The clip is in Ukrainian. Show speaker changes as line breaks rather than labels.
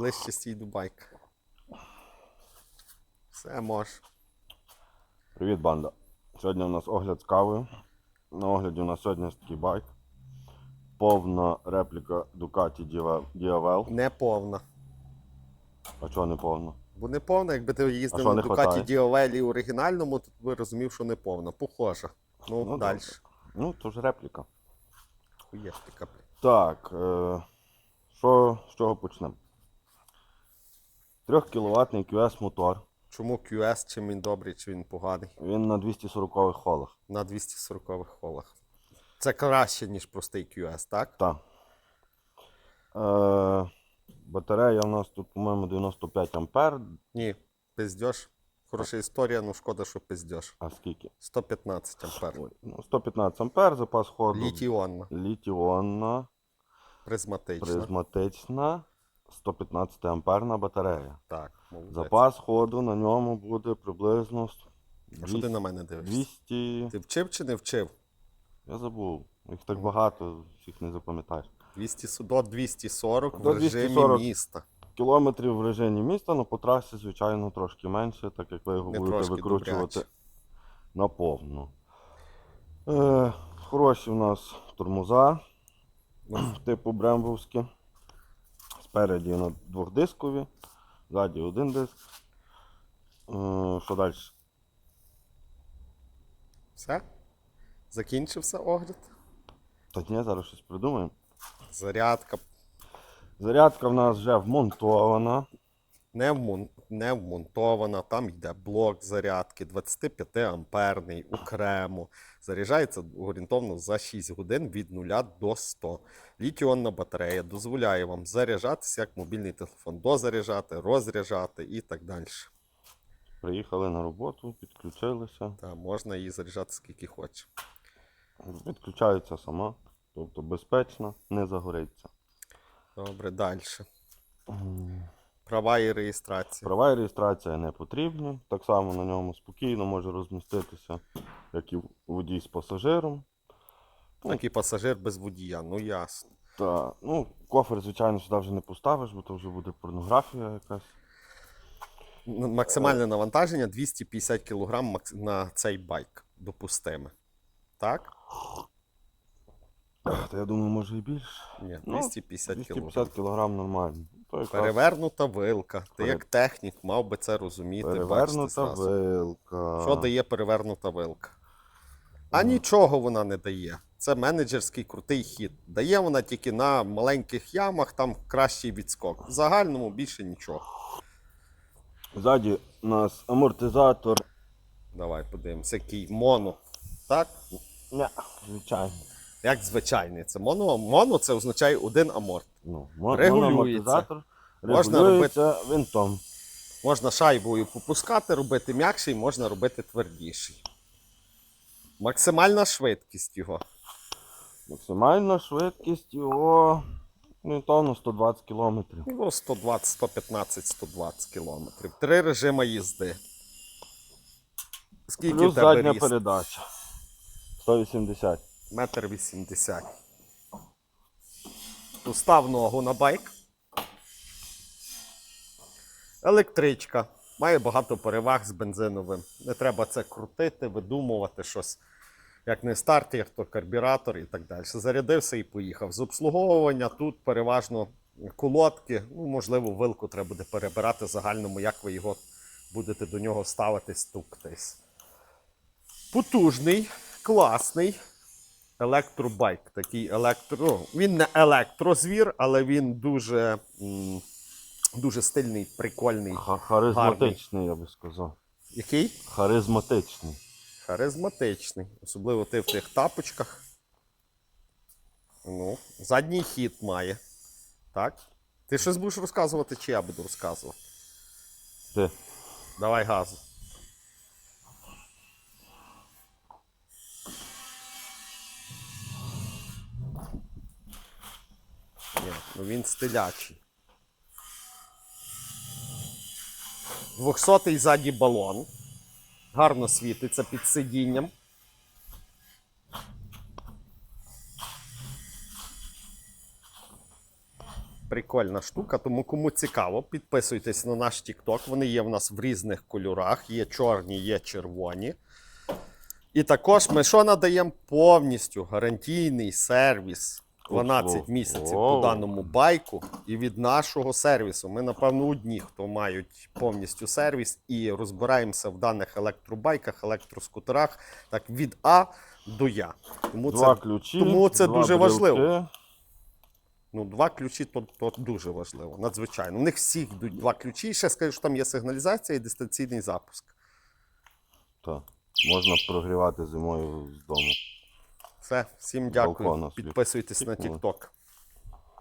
Ближче стій до байка. Все можеш.
Привіт, банда. Сьогодні у нас огляд з кавою. На огляді у нас сьогодні такий байк. Повна репліка Ducati Diavel- Diavel.
Не повна.
А чого не повна?
Бо не повна, якби ти їздив на Ducati
хватає?
Оригінальному, то би розумів, що не повна. Похожа. Ну,
Ну,
далі.
Ну, то ж репліка.
Хуєш ти капля.
Так, е, що, з чого почнемо? 3 кВт QS мотор.
Чому QS, чим він добрий, чи він поганий?
Він на 240 холах.
На 240 холах. Це краще, ніж простий QS, так?
Так. Е, батарея у нас тут, по-моєму, 95 ампер.
Ні, пиздєш. Хороша історія, ну шкода, що пиздєш.
А скільки?
115 ампер.
Ой, ну, 115 ампер, запас ходу.
Літіонна,
Літіонна,
призматична.
призматична, 115 амперна батарея.
Так, молодець.
Запас ходу на ньому буде приблизно
А що ти на мене дивишся?
200.
Ти вчив чи не вчив?
Я забув. Їх так багато, всіх не запам'ятаєш.
200, до 240
До
в режимі
240.
міста.
Кілометрів в режимі міста, але по трасі, звичайно, трошки менше, так як ви його
Не
будете викручувати
добряче.
на повну. Е, хороші у нас тормоза, типу брембовські. Спереді на двохдискові, ззаді один диск. Е, що далі?
Все? Закінчився огляд?
Та ні, зараз щось придумаємо.
Зарядка
Зарядка в нас вже вмонтована.
Не, вмон... не вмонтована, там йде блок зарядки 25 амперний окремо. Заряджається орієнтовно за 6 годин від 0 до 100. Літіонна батарея дозволяє вам заряджатися як мобільний телефон, дозаряджати, розряджати і так далі.
Приїхали на роботу, підключилися.
Та можна її заряджати скільки хоче.
Відключається сама, тобто безпечно, не загориться.
Добре, далі. Права і реєстрація.
Права і реєстрація не потрібні. Так само на ньому спокійно може розміститися, як і водій з пасажиром.
Так і пасажир без водія, ну ясно.
Та, ну, кофер, звичайно, сюди вже не поставиш, бо то вже буде порнографія якась.
Максимальне навантаження 250 кг на цей байк. Допустиме. Так?
Та я думаю, може і більше.
Ні,
Ну,
250 кг.
250 кг нормально. То якраз
Перевернута вилка. Ти
Пере-
як технік мав би це розуміти. бачити
перевернута
зразу.
вилка.
Що дає перевернута вилка? А нічого вона не дає. Це менеджерський крутий хід. Дає вона тільки на маленьких ямах, там кращий відскок. В загальному більше нічого.
Ззаді у нас амортизатор.
Давай подивимося, який моно. Так?
Не, звичайно.
Як звичайний. Це моно. Моно це означає один аморт.
Ну, мо-
Регулюється.
моноамортизатор
Можна
регулюється винтом.
Можна шайбою попускати, робити м'якший, можна робити твердіший. Максимальна швидкість його.
Максимальна швидкість його орієнтовно 120 км.
Ну, 120, 115, 120 кілометрів. Три режими їзди. Скільки
Плюс
тебе
задня
ріст?
передача. 180.
Метр вісімдесят. Постав ногу на байк. Електричка. Має багато переваг з бензиновим. Не треба це крутити, видумувати щось. Як не стартер, то карбюратор і так далі. Зарядився і поїхав. З обслуговування тут переважно колодки. Ну, можливо, вилку треба буде перебирати в загальному, як ви його будете до нього ставити, стуктись. Потужний, класний електробайк. Такий електро. ну, Він не електрозвір, але він дуже, дуже стильний, прикольний.
Ха- Харизматичний, я би сказав.
Який?
Харизматичний.
Харизматичний. Особливо ти в тих тапочках. Ну, задній хід має. Так? Ти щось будеш розказувати, чи я буду розказувати?
Ти.
Давай газу. Ну він стилячий. 200-й ззаді балон. Гарно світиться під сидінням. Прикольна штука, тому кому цікаво, підписуйтесь на наш TikTok. Вони є в нас в різних кольорах. Є чорні, є червоні. І також ми що надаємо повністю гарантійний сервіс 12 місяців по даному байку. І від нашого сервісу ми, напевно, одні, хто мають повністю сервіс і розбираємося в даних електробайках, електроскутерах, так від А до Я. Тому
Два
це,
ключі.
тому це
два
дуже
брелки.
важливо. ну, два ключі то, то дуже важливо, надзвичайно. У них всіх йдуть два ключі. І ще скажу, що там є сигналізація і дистанційний запуск.
Так. Можна прогрівати зимою з дому.
Все, всім дякую. Підписуйтесь на. TikTok.